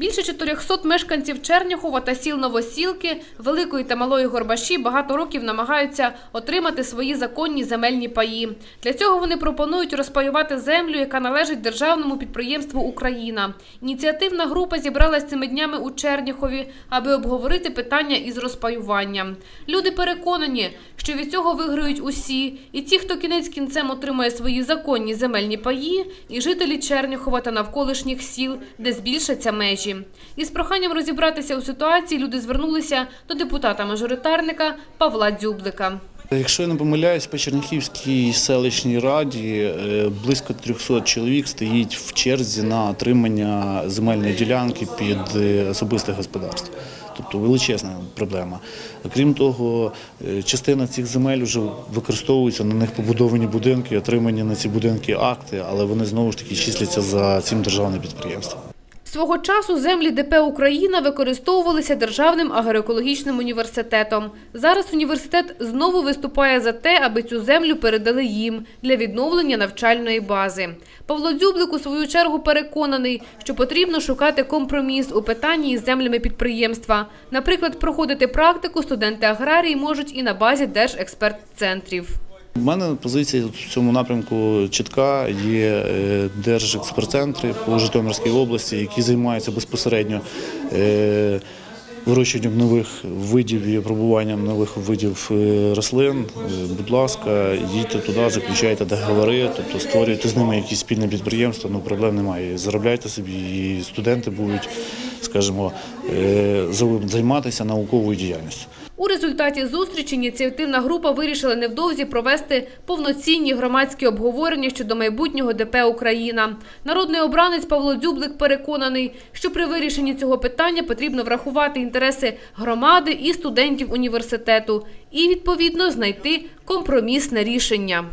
Більше 400 мешканців Черняхова та сіл Новосілки, Великої та Малої Горбаші багато років намагаються отримати свої законні земельні паї. Для цього вони пропонують розпаювати землю, яка належить державному підприємству Україна. Ініціативна група зібралась цими днями у Черняхові, аби обговорити питання із розпаюванням. Люди переконані, що від цього виграють усі, і ті, хто кінець кінцем отримує свої законні земельні паї, і жителі Черняхова та навколишніх сіл, де збільшаться межі. Із проханням розібратися у ситуації люди звернулися до депутата-мажоритарника Павла Дзюблика. Якщо я не помиляюсь, по Черняхівській селищній раді е, близько 300 чоловік стоїть в черзі на отримання земельної ділянки під е, особисте господарство. Тобто величезна проблема. Крім того, е, частина цих земель вже використовується, на них побудовані будинки, отримані на ці будинки акти, але вони знову ж таки числяться за цим державним підприємством. Свого часу землі ДП Україна використовувалися Державним агроекологічним університетом. Зараз університет знову виступає за те, аби цю землю передали їм для відновлення навчальної бази. Павло Дзюблик у свою чергу переконаний, що потрібно шукати компроміс у питанні із землями підприємства. Наприклад, проходити практику студенти аграрії можуть і на базі держекспертцентрів. У мене позиція в цьому напрямку чітка. Є е, держекспертцентри по Житомирській області, які займаються безпосередньо е, вирощуванням нових видів і опробуванням нових видів е, рослин. Будь ласка, їдьте туди, заключайте договори, тобто створюйте з ними якісь спільне підприємство, ну проблем немає. Заробляйте собі, і студенти будуть, скажімо, займатися науковою діяльністю. У результаті зустрічі ініціативна група вирішила невдовзі провести повноцінні громадські обговорення щодо майбутнього ДП Україна. Народний обранець Павло Дзюблик переконаний, що при вирішенні цього питання потрібно врахувати інтереси громади і студентів університету і відповідно знайти компромісне рішення.